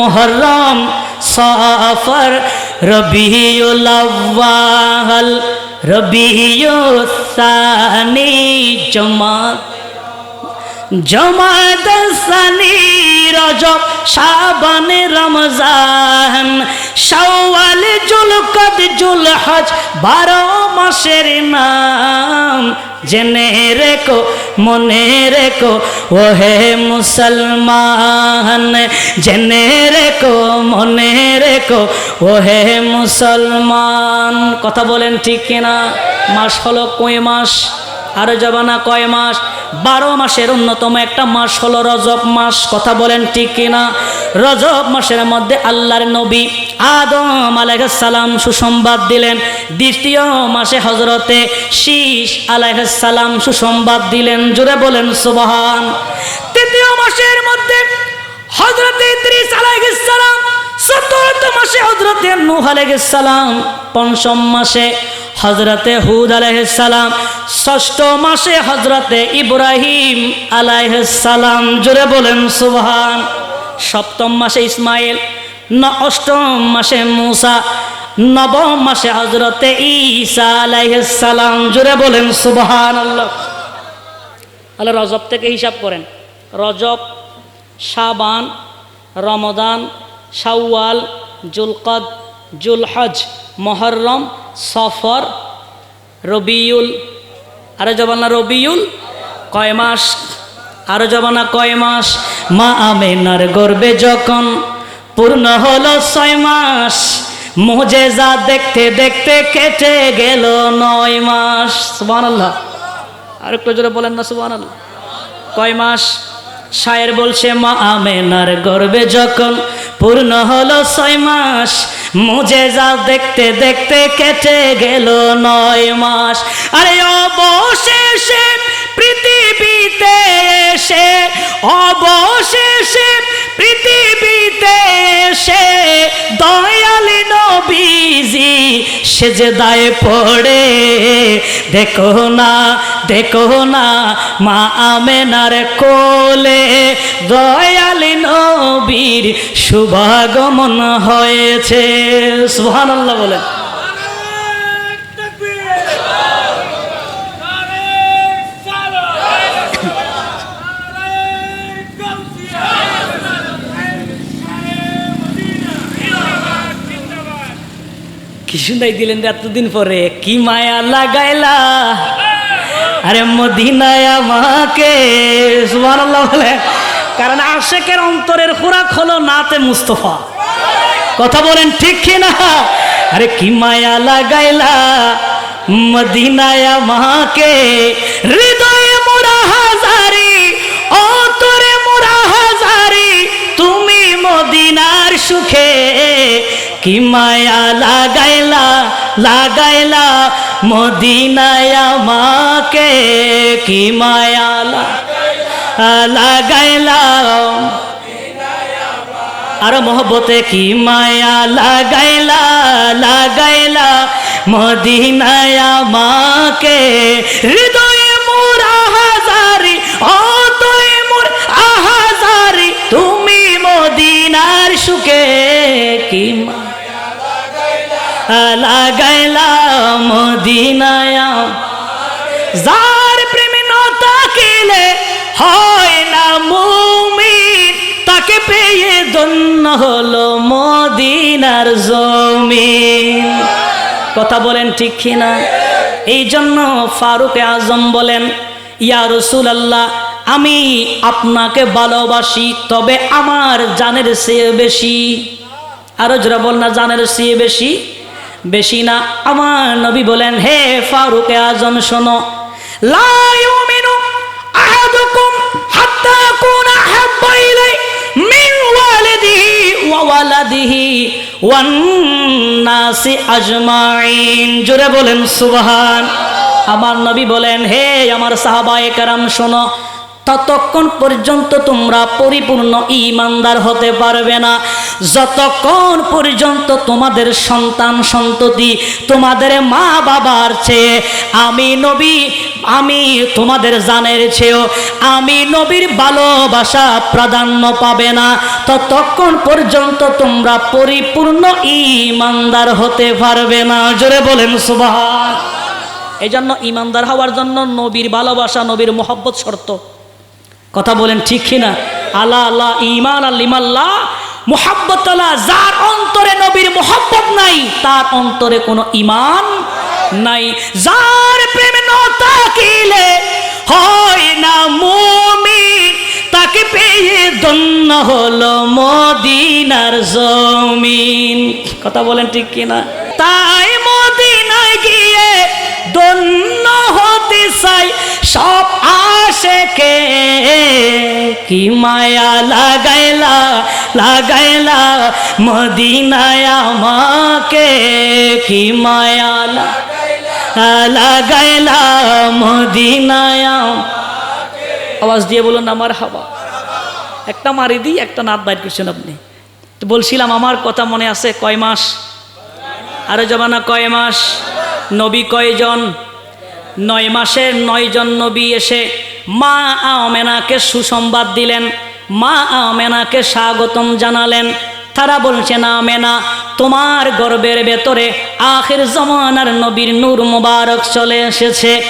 মোহরম সফর রবিউল আউয়াল, রবিউল সানি জমাত। জমাত সানি রজব শাবান রমজান, শাওয়াল জুলকদ জুলহজ বারো মাসের নাম। জেনে রেখো মনে রেখো, ওহে মুসলমান। জেনে রেখো, মনে রেখো, ওহে মুসলমান। কথা বলেন ঠিক কিনা? মাস হলো কয় মাস? আরও জবানা কয় মাস? বারো মাসের অন্যতম একটা মাস হলো রজব মাস। কথা বলেন ঠিক কিনা? রজব মাসের মধ্যে আল্লাহর নবী আদম আলাইসালাম সুসংবাদ দিলেন। দ্বিতীয় মাসে হজরতে শীষ আলাইসালাম সুসংবাদ দিলেন। জুড়ে বলেন, সুবহান। তৃতীয় মাসের মধ্যে হজরতে ইদ্রিস আলাইসালাম চতুর্থ মাসে হজরতে নূহ আলাইসালাম পঞ্চম মাসে হজরতে হুদ আলাইসালাম ষষ্ঠ মাসে হজরতে ইব্রাহিম আলাইসালাম জুড়ে বলেন, সুবহান। সপ্তম মাসে ইসমাইল অষ্টম মাসে মুসা, নবম মাসে হজরতে ঈসা আলাইসালাম জুড়ে বলেন সুবহান আল্লাহ তাহলে রজব থেকে হিসাব করেন। রজব, শাবান, রমদান, শাওয়াল, জুলকদ, জুলহজ, মহরম, সফর, রবিউল, আরও জবানা রবিউল, কয় মাস? আরও জবানা কয় মাস? মা আমেনার গর্বে যখন পূর্ণ হলো ছয় মাস মুজে যা দেখতে দেখতে কেটে গেল নয় মাস। সুবান আল্লাহ আর একটু জোরে বলেন না সুবান আল্লাহ কয় মাস? শায়ের বলছে, মা আমেনার গর্বে যখন পূর্ণ হলো ছয় মাস মুজে যা দেখতে দেখতে কেটে গেল নয় মাস। আরে অবশেষে পৃথিবীতে এসে অবশেষে পৃথিবীতে এসে দয়ালি নবীজি সে যে দায়ে পড়ে। দেখো না দেখো না, মা আমেনার কোলে দয়ালি নবীর শুভাগমন হয়েছে। সুবহানাল্লাহ বলেন। কি শুনাই দিলেন এতদিন পরে? কি মায়া লাগাইলা? আরে মদিনায় আমাকে বলে। কারণ আশেকের অন্তরের খোরাক হলো নাতে মুস্তফা। কথা বলেন ঠিক কি না? আরে কি মায়া লাগাইলা? মদিনায় আমাকে, হৃদয়ে মোরা হাজারি, অন্তরে মোরা হাজারি, তুমি মদিনার সুখে কি মায়া লাগাইলা লাগাইলা, মদিনায় আমাকে কি মায়া লাগাইলা আর মোহব্বতে কি মায়া লাগাইলা লাগাইলা, মদিনায় আমাকে হৃদয়ে মোরা হাজারি অতয়ে মোর আহাজারি। তুমি মদিনার সুখে কি মায়া লাগাইলা মদিনায়া। যার প্রেমে ন তাকিলে হয় না মুমিন, তাকে পেয়ে দন্য হলো মদিনার জমিন। কথা বলেন ঠিক কিনা? এই জন্য ফারুক আজম বলেন, ইয়া রসুল আল্লাহ আমি আপনাকে ভালোবাসি, তবে আমার জানের চেয়ে বেশি। আরও যারা বল না, জানের চেয়ে বেশি? বেশি না। আমার নবী বলেন, হে ফারুক আজম, শোনো। মিন ওয়ালিদিহি আজমাইন জোরে বলেন, সুবহান। আমার নবী বলেন, হে আমার সাহাবায়ে কারাম, শোনো। ততক্ষণ পর্যন্ত তোমরা পরিপূর্ণ ইমানদার হতে পারবে না। যতক্ষণ পর্যন্ত তোমাদের সন্তান সন্ততি তোমাদের মা বাবার চেয়ে, আমি নবী, আমি তোমাদের জানের চেয়েও, আমি নবীর ভালোবাসা প্রাধান্য পাবে না। ততক্ষণ পর্যন্ত তোমরা পরিপূর্ণ ইমানদার হতে পারবে না। জোরে বলেন সুবাহ এই জন্য ইমানদার হওয়ার জন্য নবীর ভালোবাসা, নবীর মোহব্বত শর্ত। কথা বলেন ঠিক কিনা? আল্লাহ আল্লাহ ইমান আল্লিমাল্লাহ মোহাব্বত যার অন্তরে নবীর মোহাব্বত নাই, তার অন্তরে কোনো ইমান নাই। যার প্রেম নতাকিলে হয় না মুমিন তাকে পেয়ে দন্য হলো মদিনার জমিন। কথা বলেন ঠিক কিনা? তাই মদিনায় গিয়ে দন্য হতে চাই, সব আশেকে কি মায়া লাগাইলা লাগাইলা মদিনায় আমাকে? কি মায়া লাগাইলা মদিনায় আওয়াজ দিয়ে বলুন, আমার হাওয়া একটা মারি দিই, একটা নাত বাইর করছেন আপনি। তো বলছিলাম, আমার কথা মনে আছে, কয় মাস? আরও জমানা কয় মাস? নবী কয়জন? নয় মাসের নয়জন নবী এসে মা আমেনাকে সুসংবাদ দিলেন। মা আমেনাকে স্বাগতম জানালেন। তারা বলছে বলছেন আমেনা, তোমার গর্বের ভেতরে আখের জমানার নবীর নূর মুবারক চলে এসেছে।